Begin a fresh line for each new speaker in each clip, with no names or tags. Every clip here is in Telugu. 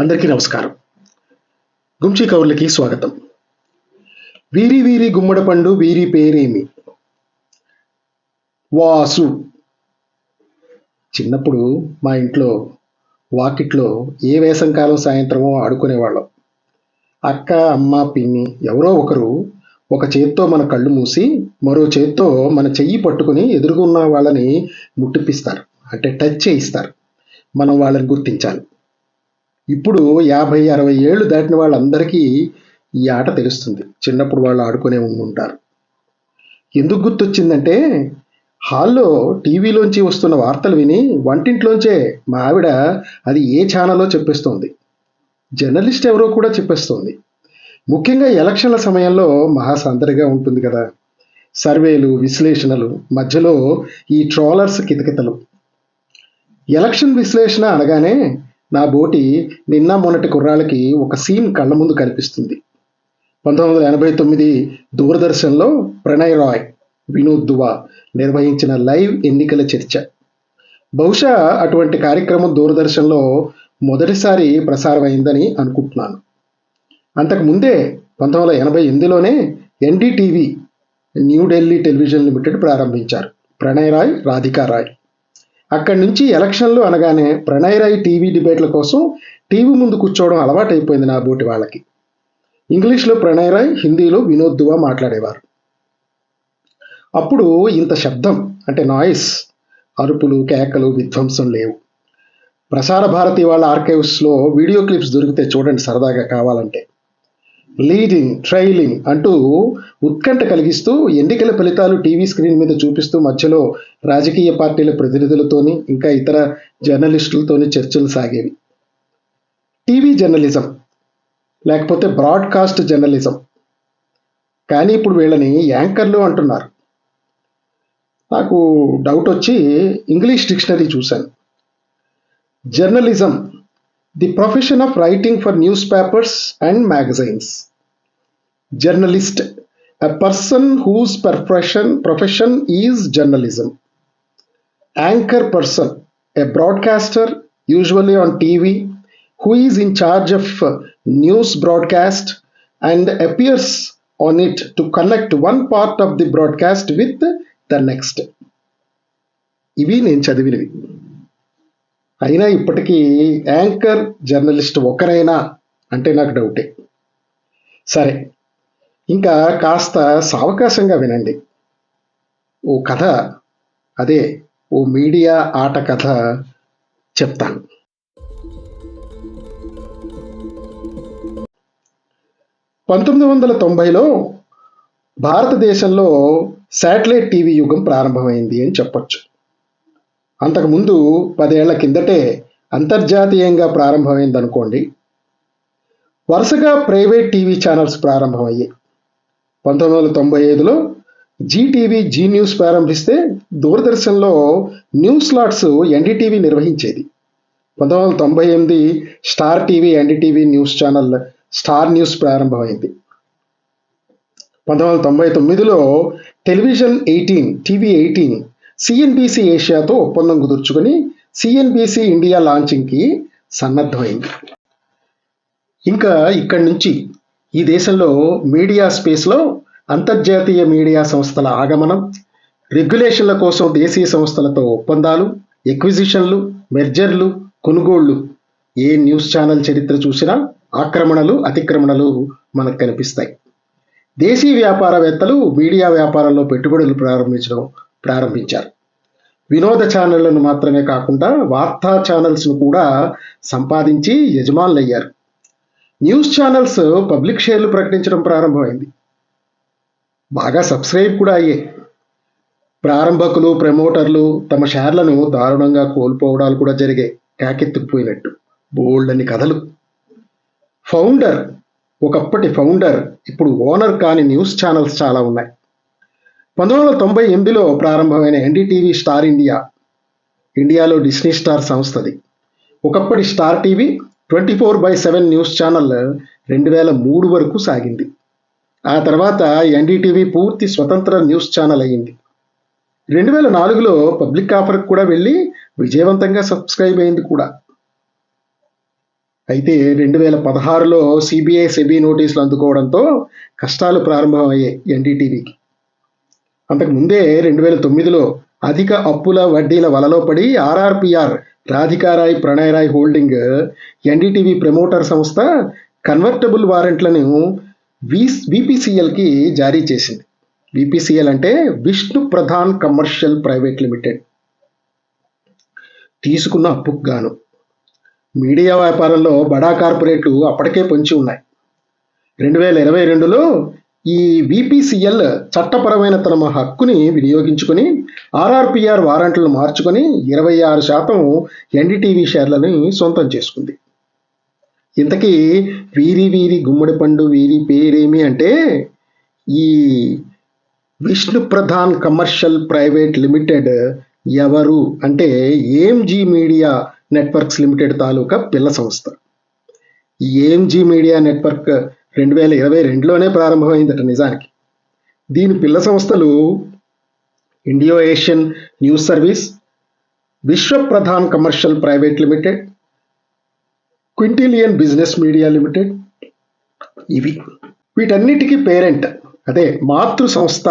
అందరికీ నమస్కారం. గుంచి కౌర్లకి స్వాగతం. వీరి వీరి గుమ్మడి పండు వీరి పేరేమి? వాసు. చిన్నప్పుడు మా ఇంట్లో వాకిట్లో ఏ వేసంకాలం సాయంత్రమో ఆడుకునేవాళ్ళం. అక్క అమ్మ పిన్ని ఎవరో ఒకరు ఒక చేత్తో మన కళ్ళు మూసి మరో చేత్తో మన చెయ్యి పట్టుకుని ఎదురుగున్న వాళ్ళని ముట్టిపిస్తారు. అంటే టచ్ చేయిస్తారు. మనం వాళ్ళని గుర్తించాలి. ఇప్పుడు యాభై అరవై ఏళ్ళు దాటిన వాళ్ళందరికీ ఈ ఆట తెలుస్తుంది. చిన్నప్పుడు వాళ్ళు ఆడుకునే ఉంటారు ఎందుకు గుర్తొచ్చిందంటే హాల్లో టీవీలోంచి వస్తున్న వార్తలు విని వంటింట్లోంచే మా ఆవిడ అది ఏ ఛానల్లో చెప్పేస్తోంది? జర్నలిస్ట్ ఎవరో కూడా చెప్పేస్తోంది. ముఖ్యంగా ఎలక్షన్ల సమయంలో మహాసందడిగా ఉంటుంది కదా. సర్వేలు విశ్లేషణలు మధ్యలో ఈ ట్రోలర్స్ కితకితలు. ఎలక్షన్ విశ్లేషణ అనగానే నా బోటి నిన్న మొన్నటి కుర్రాళ్ళకి ఒక సీన్ కళ్ళ ముందు కనిపిస్తుంది. పంతొమ్మిది వందల ఎనభై తొమ్మిది దూరదర్శన్లో ప్రణయ్ రాయ్ వినోద్ దువా నిర్వహించిన లైవ్ ఎన్నికల చర్చ. బహుశా అటువంటి కార్యక్రమం దూరదర్శన్లో మొదటిసారి ప్రసారమైందని అనుకుంటున్నాను. అంతకు ముందే పంతొమ్మిది వందల ఎనభై ఎనిమిదిలోనే ఎన్డీటీవీ న్యూఢిల్లీ టెలివిజన్ లిమిటెడ్ ప్రారంభించారు. ప్రణయ్ రాయ్ రాధికా రాయ్. అక్కడి నుంచి ఎలక్షన్లు అనగానే ప్రణయరాయ్ టీవీ డిబేట్ల కోసం టీవీ ముందు కూర్చోవడం అలవాటైపోయింది నా బోటి వాళ్ళకి. ఇంగ్లీష్లో ప్రణయ్ రాయ్ హిందీలో వినోద్ దువా మాట్లాడేవారు. అప్పుడు ఇంత శబ్దం అంటే నాయిస్ అరుపులు కేకలు విధ్వంసం లేవు. ప్రసార భారతి వాళ్ళ ఆర్కైవ్స్లో వీడియో క్లిప్స్ దొరికితే చూడండి సరదాగా కావాలంటే. లీడింగ్ ట్రైలింగ్ అంటూ ఉత్కంఠ కలిగిస్తూ ఎన్నికల ఫలితాలు టీవీ స్క్రీన్ మీద చూపిస్తూ మధ్యలో రాజకీయ పార్టీల ప్రతినిధులతోని ఇంకా ఇతర జర్నలిస్టులతోని చర్చలు సాగేవి. టీవీ జర్నలిజం లేకపోతే బ్రాడ్కాస్ట్ జర్నలిజం. కానీ ఇప్పుడు వీళ్ళని యాంకర్లు అంటున్నారు. నాకు డౌట్ వచ్చి ఇంగ్లీష్ డిక్షనరీ చూశాను. Journalism the profession of writing for newspapers and magazines journalist a person whose profession profession is journalism anchor person a broadcaster usually on TV who is in charge of uh, news broadcast and appears on it to connect one part of the broadcast with the next ఇవి నేను చదివినవి అయినా ఇప్పటికీ యాంకర్ జర్నలిస్ట్ ఒకరైనా అంటే నాకు డౌటే. సరే ఇంకా కాస్త సావకాశంగా వినండి. ఓ కథ అదే ఓ మీడియా ఆట కథ చెప్తాను. పంతొమ్మిది వందల తొంభైలో భారతదేశంలో శాటిలైట్ టీవీ యుగం ప్రారంభమైంది అని చెప్పొచ్చు. అంతకుముందు పదేళ్ళ కిందటే అంతర్జాతీయంగా ప్రారంభమైంది అనుకోండి వరుసగా ప్రైవేట్ టీవీ ఛానల్స్ ప్రారంభమయ్యాయి. పంతొమ్మిది వందల తొంభై ఐదులో జీటీవీ జీ న్యూస్ ప్రారంభిస్తే దూరదర్శన్లో న్యూస్ స్లాట్స్ ఎన్డీటీవీ నిర్వహించేది. పంతొమ్మిది వందల తొంభై ఎనిమిది Star TV NDTV news channel Star News ప్రారంభమైంది. పంతొమ్మిది వందల తొంభై తొమ్మిదిలో television eighteen TV eighteen CNBC ఏషియాతో ఒప్పందం కుదుర్చుకుని సిఎన్బిసి ఇండియా లాంచింగ్కి సన్నద్ధమైంది. ఇంకా ఇక్కడి నుంచి ఈ దేశంలో మీడియా స్పేస్లో అంతర్జాతీయ మీడియా సంస్థల ఆగమనం రెగ్యులేషన్ల కోసం దేశీయ సంస్థలతో ఒప్పందాలు ఎక్విజిషన్లు మెర్జర్లు కొనుగోళ్ళు ఏ న్యూస్ ఛానల్ చరిత్ర చూసినా ఆక్రమణలు అతిక్రమణలు మనకు కనిపిస్తాయి. దేశీ వ్యాపారవేత్తలు మీడియా వ్యాపారంలో పెట్టుబడులు ప్రారంభించడం ప్రారంభించారు. వినోద ఛానళ్ళను మాత్రమే కాకుండా వార్తా ఛానల్స్ను కూడా సంపాదించి యజమానులయ్యారు. న్యూస్ ఛానల్స్ పబ్లిక్ షేర్లు ప్రకటించడం ప్రారంభమైంది. బాగా సబ్స్క్రైబ్ కూడా అయ్యాయి ప్రారంభకులు ప్రమోటర్లు తమ షేర్లను దారుణంగా కోల్పోవడాలు కూడా జరిగాయి కాకెత్తుకుపోయినట్టు. బోల్డ్ అని కథలు. ఫౌండర్ ఒకప్పటి ఫౌండర్ ఇప్పుడు ఓనర్ కాని న్యూస్ ఛానల్స్ చాలా ఉన్నాయి. పంతొమ్మిది వందల తొంభై ఎనిమిదిలో ప్రారంభమైన ఎన్డీటీవీ స్టార్ ఇండియా ఇండియాలో డిస్నీ స్టార్ సంస్థది. ఒకప్పటి Star TV twenty four by seven news channel రెండు వేల మూడు వరకు సాగింది. ఆ తర్వాత ఎన్డీటీవీ పూర్తి స్వతంత్ర న్యూస్ ఛానల్ అయ్యింది. రెండు వేల నాలుగులో పబ్లిక్ ఆఫర్కి కూడా వెళ్ళి విజయవంతంగా సబ్స్క్రైబ్ అయింది కూడా. అయితే రెండు వేల పదహారులో సిబిఐ సెబీ నోటీసులు అందుకోవడంతో కష్టాలు ప్రారంభమయ్యాయి ఎన్డీటీవీకి. అంతకు ముందే రెండు వేల తొమ్మిదిలో అధిక అప్పుల వడ్డీల వలలో పడి ఆర్ఆర్పిఆర్ రాధికారాయ్ ప్రణయరాయ్ హోల్డింగ్ ఎన్డీటీవీ ప్రమోటర్ సంస్థ కన్వర్టబుల్ వారెంట్లను వి విపిసిఎల్కి జారీ చేసింది. విపిసిఎల్ అంటే Vishnu Pradhan commercial private limited. తీసుకున్న అప్పుకు గాను. మీడియా వ్యాపారంలో బడా కార్పొరేట్లు అప్పటికే పొంచి ఉన్నాయి. రెండు వేల ఇరవై రెండులో ఈ బీపీసీఎల్ చట్టపరమైన తమ హక్కుని వినియోగించుకొని ఆర్ఆర్పిఆర్ వారంట్లను మార్చుకొని ఇరవై ఆరు శాతం ఎన్డీటీవీ షేర్లని సొంతం చేసుకుంది. ఇంతకీ వీరి వీరి గుమ్మడి పండు వీరి పేరేమి అంటే ఈ Vishnu Pradhan commercial private limited ఎవరు అంటే ఏంజీ మీడియా నెట్వర్క్స్ లిమిటెడ్ తాలూకా పిల్ల సంస్థ. ఈ ఏంజీ మీడియా నెట్వర్క్ రెండు వేల ఇరవై రెండులోనే ప్రారంభమైందట నిజానికి. దీని పిల్ల సంస్థలు ఇండియో Asian news service Vishwa Pradhan commercial private limited Quintillion business media limited. ఇవి వీటన్నిటికీ పేరెంట్ అదే మాతృ సంస్థ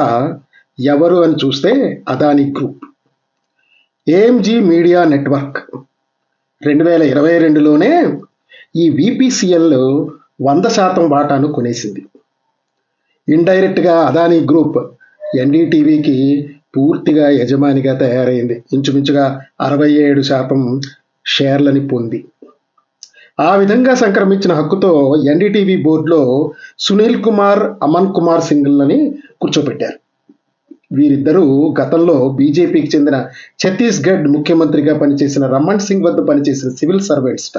ఎవరు అని చూస్తే Adani group. AMG media network. రెండు వేల ఇరవై రెండులోనే ఈ విపిసిఎల్ వంద శాతం వాటాను కొనేసింది. ఇండైరెక్ట్గా అదానీ గ్రూప్ ఎన్డీటీవీకి పూర్తిగా యజమానిగా తయారైంది. ఇంచుమించుగా అరవై ఏడు శాతం షేర్లని పొంది. ఆ విధంగా సంక్రమించిన హక్కుతో ఎన్డీటీవీ బోర్డులో సునీల్ కుమార్ అమన్ కుమార్ సింగ్లని కూర్చోబెట్టారు వీరిద్దరూ గతంలో బీజేపీకి చెందిన ఛత్తీస్గఢ్ ముఖ్యమంత్రిగా పనిచేసిన రమణ్ సింగ్ వద్ద పనిచేసిన సివిల్ సర్వెంట్స్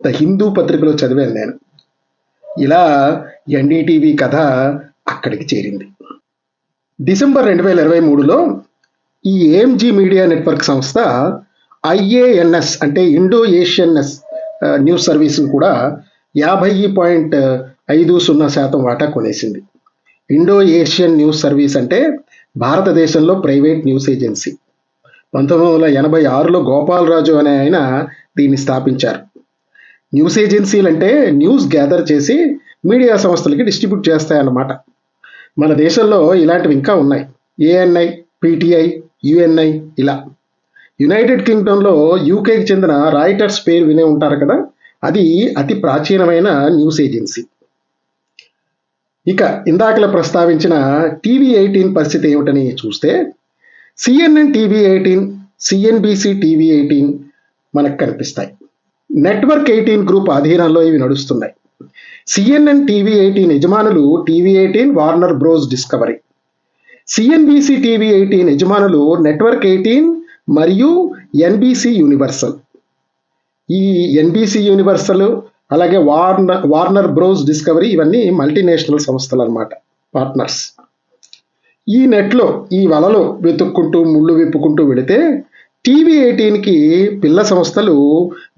ద హిందూ పత్రికలో చదివాను నేను. ఇలా ఎన్డీటీవీ కథ అక్కడికి చేరింది. డిసెంబర్ రెండు వేల ఇరవై మూడులో ఈ ఏఎంజీ మీడియా నెట్వర్క్ సంస్థ ఐఏఎన్ఎస్ అంటే ఇండో ఏషియన్ఎస్ న్యూస్ సర్వీస్ కూడా యాభై పాయింట్ ఐదు సున్నా శాతం వాటా కొనేసింది. ఇండో ఏషియన్ న్యూస్ సర్వీస్ అంటే భారతదేశంలో ప్రైవేట్ న్యూస్ ఏజెన్సీ. పంతొమ్మిది వందల ఎనభై ఆరులో గోపాలరాజు అనే ఆయన దీన్ని స్థాపించారు. న్యూస్ ఏజెన్సీలు అంటే న్యూస్ గ్యాదర్ చేసి మీడియా సంస్థలకి డిస్ట్రిబ్యూట్ చేస్తాయన్నమాట. మన దేశంలో ఇలాంటివి ఇంకా ఉన్నాయి. ఏఎన్ఐ పిటిఐ యుఎన్ఐ ఇలా. యునైటెడ్ కింగ్డమ్లో యూకేకి చెందిన రాయిటర్స్ పేరు వినే ఉంటారు కదా? అది అతి ప్రాచీనమైన న్యూస్ ఏజెన్సీ. ఇక ఇందాకలా ప్రస్తావించిన టీవీ ఎయిటీన్ పరిస్థితి ఏమిటని చూస్తే CNN TV eighteen CNBC TV eighteen మనకు కనిపిస్తాయి. నెట్వర్క్ ఎయిటీన్ గ్రూప్ అధీనంలో ఇవి నడుస్తున్నాయి. సిఎన్ఎన్ టీవీ ఎయిటీన్ యజమానులు TV eighteen Warner Bros Discovery CNBC TV eighteen యజమానులు నెట్వర్క్ ఎయిటీన్ మరియు ఎన్బిసి యూనివర్సల్ ఈ ఎన్బిసి యూనివర్సల్ అలాగే వార్నర్ వార్నర్ బ్రోస్ డిస్కవరీ ఇవన్నీ మల్టీనేషనల్ సంస్థలు అనమాట పార్ట్నర్స్ ఈ నెట్లో ఈ వలలో వెతుక్కుంటూ ముళ్ళు విప్పుకుంటూ వెళితే టీవీ ఎయిటీన్కి పిల్ల సంస్థలు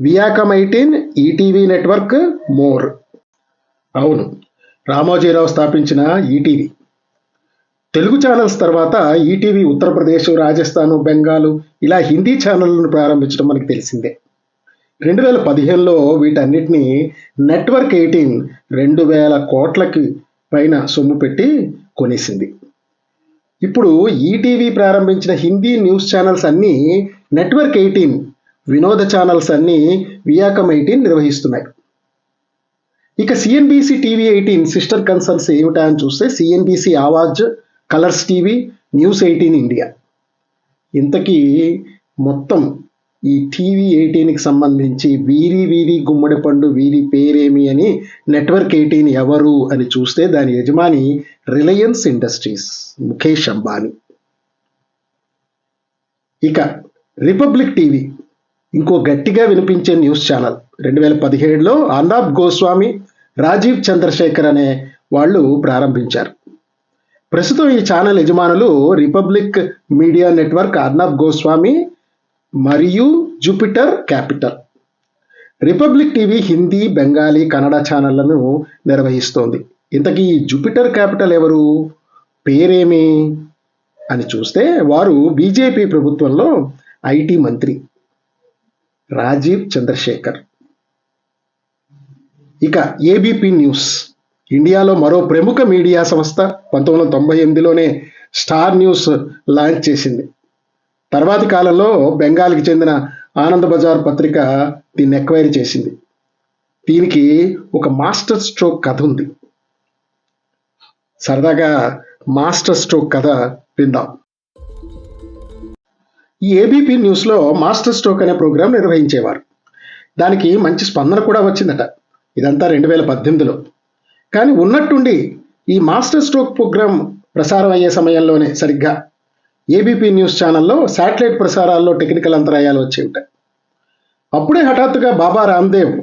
వియాకమ్ ఎయిటీన్ ఈటీవీ నెట్వర్క్ మోర్. అవును రామోజీరావు స్థాపించిన ఈటీవీ. తెలుగు ఛానల్స్ తర్వాత ఈటీవీ ఉత్తరప్రదేశ్ రాజస్థాన్ బెంగాల్ ఇలా హిందీ ఛానళ్ళను ప్రారంభించడం మనకు తెలిసిందే. రెండు వేల పదిహేనులో వీటన్నిటిని నెట్వర్క్ ఎయిటీన్ రెండు వేల కోట్లకి పైన సొమ్ము పెట్టి కొనేసింది. ఇప్పుడు ఈటీవీ ప్రారంభించిన హిందీ న్యూస్ ఛానల్స్ అన్నీ నెట్వర్క్ ఎయిటీన్ వినోద ఛానల్స్ అన్నీ వియాకమ్ ఎయిటీన్ నిర్వహిస్తున్నాయి. ఇక CNBC TV eighteen sister concerns ఏమిటా అని చూస్తే CNBC Awaaz Colors TV news eighteen India ఇంతకీ మొత్తం ఈ టీవీ ఎయిటీన్కి సంబంధించి వీరి వీరి గుమ్మడి పండు వీరి పేరేమి అని నెట్వర్క్ ఎయిటీన్ ఎవరు అని చూస్తే దాని యజమాని రిలయన్స్ ఇండస్ట్రీస్ ముఖేష్ అంబానీ. ఇక రిపబ్లిక్ టీవీ ఇంకో గట్టిగా వినిపించే న్యూస్ ఛానల్ రెండు వేల పదిహేడులో అర్నాబ్ గోస్వామి రాజీవ్ చంద్రశేఖర్ అనే వాళ్ళు ప్రారంభించారు. ప్రస్తుతం ఈ ఛానల్ యజమానులు Republic media network Arnab Goswami మరియు Jupiter capital Republic TV Hindi Bengali Kannada ఛానళ్ళను నిర్వహిస్తోంది. ఇంతకీ జూపిటర్ క్యాపిటల్ ఎవరు? పేరేమి? అని చూస్తే వారు బీజేపీ ప్రభుత్వంలో ఐటీ మంత్రి రాజీవ్ చంద్రశేఖర్. ఇక ఏబీపీ న్యూస్. ఇండియాలో మరో ప్రముఖ మీడియా సంస్థ పంతొమ్మిది వందల తొంభై ఎనిమిదిలోనే స్టార్ న్యూస్ లాంచ్ చేసింది. తర్వాతి కాలంలో బెంగాల్కి చెందిన ఆనంద్ బజార్ పత్రిక దీన్ని ఎక్వైరీ చేసింది. దీనికి ఒక మాస్టర్ స్ట్రోక్ కథ ఉంది. సరదాగా మాస్టర్ స్ట్రోక్ కథ విందాం. ఈ ఏబీపీ న్యూస్లో మాస్టర్ స్ట్రోక్ అనే ప్రోగ్రాం నిర్వహించేవారు. దానికి మంచి స్పందన కూడా వచ్చిందట. ఇదంతా రెండు వేల పద్దెనిమిదిలో. కానీ ఉన్నట్టుండి ఈ మాస్టర్ స్ట్రోక్ ప్రోగ్రాం ప్రసారం అయ్యే సమయంలోనే సరిగ్గా ఏబీపీ న్యూస్ ఛానల్లో శాటిలైట్ ప్రసారాల్లో టెక్నికల్ అంతరాయాలు వచ్చి ఉంటాయి అప్పుడే హఠాత్తుగా బాబా రామ్దేవ్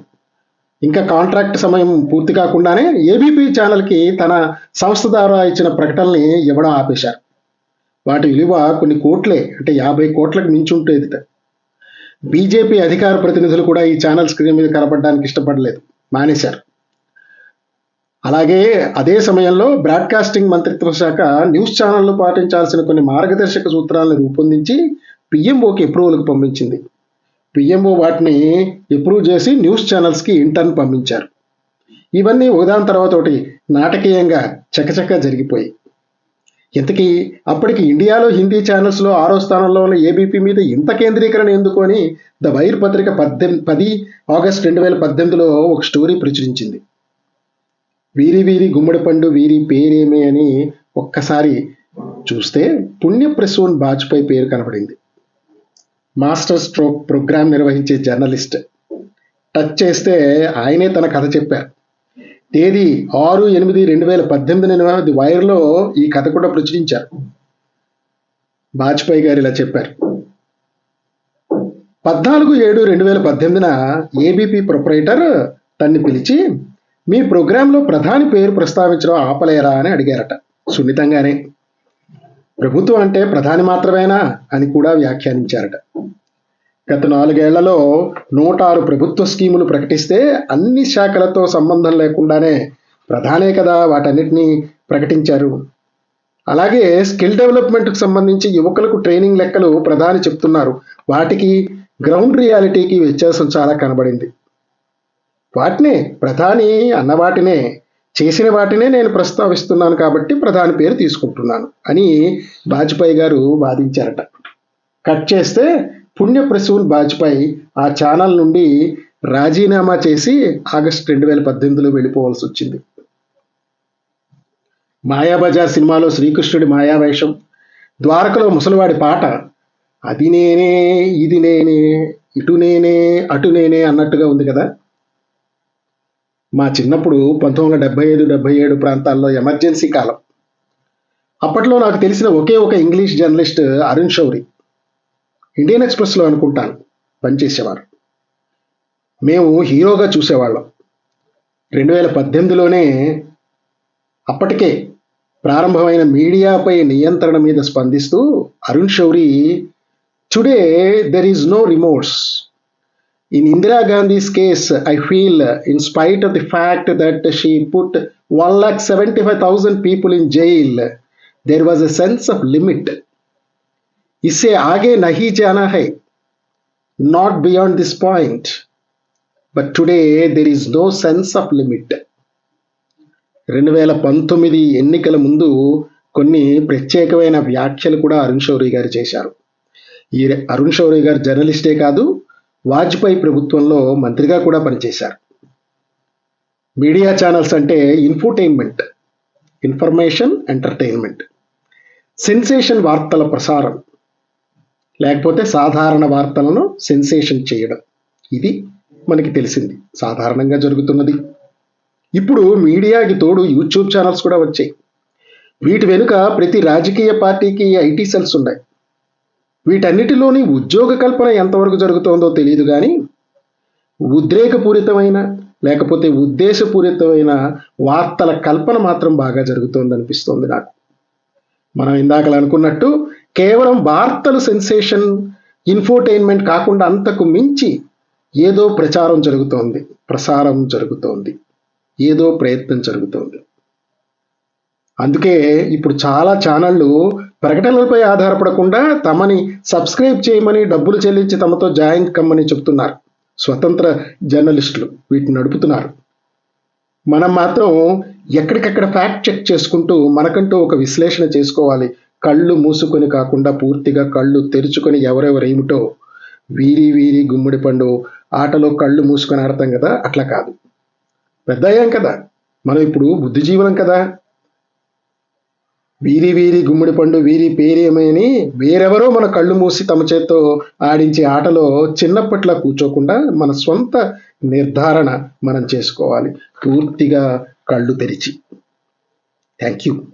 ఇంకా కాంట్రాక్ట్ సమయం పూర్తి కాకుండానే ఏబీపీ ఛానల్కి తన సంస్థ ద్వారా ఇచ్చిన ప్రకటనల్ని ఇవ్వడం ఆపేశారు. వాటి విలువ కొన్ని కోట్లే అంటే యాభై కోట్లకు మించి ఉంటుంది బీజేపీ అధికార ప్రతినిధులు కూడా ఈ ఛానల్ స్క్రీన్ మీద కనపడడానికి ఇష్టపడలేదు. మానేశారు. అలాగే అదే సమయంలో బ్రాడ్కాస్టింగ్ మంత్రిత్వ శాఖ న్యూస్ ఛానళ్ళు పాటించాల్సిన కొన్ని మార్గదర్శక సూత్రాలను రూపొందించి పిఎంఓకి అప్రూవల్కి పంపించింది. పిఎంఓ వాటిని అప్రూవ్ చేసి న్యూస్ ఛానల్స్కి ఇంటర్న్ పంపించారు. ఇవన్నీ ఒకదాని తర్వాత ఒకటి నాటకీయంగా చకచక జరిగిపోయి ఇంతకీ అప్పటికి ఇండియాలో హిందీ ఛానల్స్లో ఆరో స్థానంలో ఉన్న ఏబీపీ మీద ఇంత కేంద్రీకరణ ఎందుకు అని ద వైర్ పత్రిక పద్దెనిమిది పది ఆగస్ట్ రెండు వేల పద్దెనిమిదిలో ఒక స్టోరీ ప్రచురించింది. వీరి వీరి గుమ్మడి పండు వీరి పేరేమి అని ఒక్కసారి చూస్తే పుణ్యప్రసూన్ బాజ్పేయి పేరు కనబడింది. మాస్టర్ స్ట్రోక్ ప్రోగ్రాం నిర్వహించే జర్నలిస్ట్. టచ్ చేస్తే ఆయనే తన కథ చెప్పారు. తేదీ ఆరు ఎనిమిది రెండు వేల పద్దెనిమిది వైర్లో ఈ కథ కూడా ప్రచురించారు. వాజ్పేయి గారు ఇలా చెప్పారు. పద్నాలుగు ఏడు రెండు వేల పద్దెనిమిదిన ఏబీపీ ప్రొపరేటర్ తన్ని పిలిచి మీ ప్రోగ్రాంలో ప్రధాని పేరు ప్రస్తావించడం ఆపలేరా? అని అడిగారట. సున్నితంగానే. ప్రభుత్వం అంటే ప్రధాని మాత్రమేనా? అని కూడా వ్యాఖ్యానించారట. గత నాలుగేళ్ళలో నూట ఆరు ప్రభుత్వ స్కీములు ప్రకటిస్తే అన్ని శాఖలతో సంబంధం లేకుండానే ప్రధానే కదా వాటన్నిటినీ ప్రకటించారు. అలాగే స్కిల్ డెవలప్మెంట్కి సంబంధించి యువకులకు ట్రైనింగ్ లెక్కలు ప్రధాని చెప్తున్నారు. వాటికి గ్రౌండ్ రియాలిటీకి వ్యత్యాసం చాలా కనబడింది. వాటినే ప్రధాని అన్న వాటినే చేసిన వాటినే నేను ప్రస్తావిస్తున్నాను కాబట్టి ప్రధాని పేరు తీసుకుంటున్నాను అని వాజ్పేయి గారు వాదించారట. కట్ చేస్తే పుణ్యప్రసూన్ వాజ్పేయి ఆ ఛానల్ నుండి రాజీనామా చేసి ఆగస్ట్ రెండు వేల పద్దెనిమిదిలో వెళ్ళిపోవాల్సి వచ్చింది. మాయాబజార్ సినిమాలో శ్రీకృష్ణుడి మాయావేషం ద్వారకలో ముసలివాడి పాట అది నేనే ఇది నేనే ఇటు నేనే అటు నేనే అన్నట్టుగా ఉంది కదా. మా చిన్నప్పుడు పంతొమ్మిది వందల డెబ్బై ఐదు డెబ్బై ఏడు ప్రాంతాల్లో ఎమర్జెన్సీ కాలం. అప్పట్లో నాకు తెలిసిన ఒకే ఒక English journalist Arun Shourie Indian ఎక్స్ప్రెస్లో అనుకుంటాను. పనిచేసేవారు మేము హీరోగా చూసేవాళ్ళం. రెండు వేల పద్దెనిమిదిలోనే అప్పటికే ప్రారంభమైన మీడియాపై నియంత్రణ మీద స్పందిస్తూ Arun Shourie today there is no remotes In Indira Gandhi's case, I feel, in spite of the fact that she put 1,75,000 people in jail, there was a sense of limit. इससे आगे नहीं जाना है not beyond this point. But today there is no sense of limit. రెండు వేల పంతొమ్మిది ఎన్నికల ముందు కొన్ని ప్రత్యేకమైన వ్యాఖ్యలు కూడా అరుణ్ షౌరి గారు చేశారు ఈ అరుణ్ షౌరి గారు జర్నలిస్టే కాదు వాజ్పేయి ప్రభుత్వంలో మంత్రిగా కూడా పనిచేశారు మీడియా ఛానల్స్ అంటే ఇన్ఫోటైన్మెంట్ ఇన్ఫర్మేషన్ ఎంటర్టైన్మెంట్ సెన్సేషన్ వార్తల ప్రసారం లేకపోతే సాధారణ వార్తలను సెన్సేషన్ చేయడం. ఇది మనకి తెలిసింది. సాధారణంగా జరుగుతున్నది. ఇప్పుడు మీడియాకి తోడు యూట్యూబ్ ఛానల్స్ కూడా వచ్చాయి. వీటి వెనుక ప్రతి రాజకీయ పార్టీకి ఐటీ సెల్స్ ఉన్నాయి. వీటన్నిటిలోని ఉద్యోగ కల్పన ఎంతవరకు జరుగుతోందో తెలియదు కానీ ఉద్రేకపూరితమైన లేకపోతే ఉద్దేశపూరితమైన వార్తల కల్పన మాత్రం బాగా జరుగుతోందనిపిస్తోంది నాకు. మనం ఇందాకలు అనుకున్నట్టు కేవలం వార్తలు సెన్సేషన్ ఇన్ఫోటైన్మెంట్ కాకుండా అంతకు మించి ఏదో ప్రచారం జరుగుతోంది ప్రసారం జరుగుతోంది ఏదో ప్రయత్నం జరుగుతోంది. అందుకే ఇప్పుడు చాలా ఛానళ్ళు ప్రకటనలపై ఆధారపడకుండా తమని సబ్స్క్రైబ్ చేయమని డబ్బులు చెల్లించి తమతో జాయిన్ కమ్మని చెప్తున్నారు. స్వతంత్ర జర్నలిస్టులు వీటిని నడుపుతున్నారు. మనం మాత్రం ఎక్కడికక్కడ ఫ్యాక్ట్ చెక్ చేసుకుంటూ మనకంటూ ఒక విశ్లేషణ చేసుకోవాలి. కళ్ళు మూసుకొని కాకుండా పూర్తిగా కళ్ళు తెరుచుకొని ఎవరెవరు ఏమిటో. వీరి వీరి గుమ్మడి పండు ఆటలో కళ్ళు మూసుకొని ఆడతాం కదా అట్లా కాదు. పెద్ద అయ్యాం కదా మనం ఇప్పుడు బుద్ధిజీవనం కదా. వీరి వీరి గుమ్మడి పండు వీరి పేరేమని వేరెవరో మన కళ్ళు మూసి తమ చేత్తో ఆడించే ఆటలో చిన్నప్పట్లా కూర్చోకుండా మన సొంత నిర్ధారణ మనం చేసుకోవాలి. పూర్తిగా కళ్ళు తెరిచి. Thank you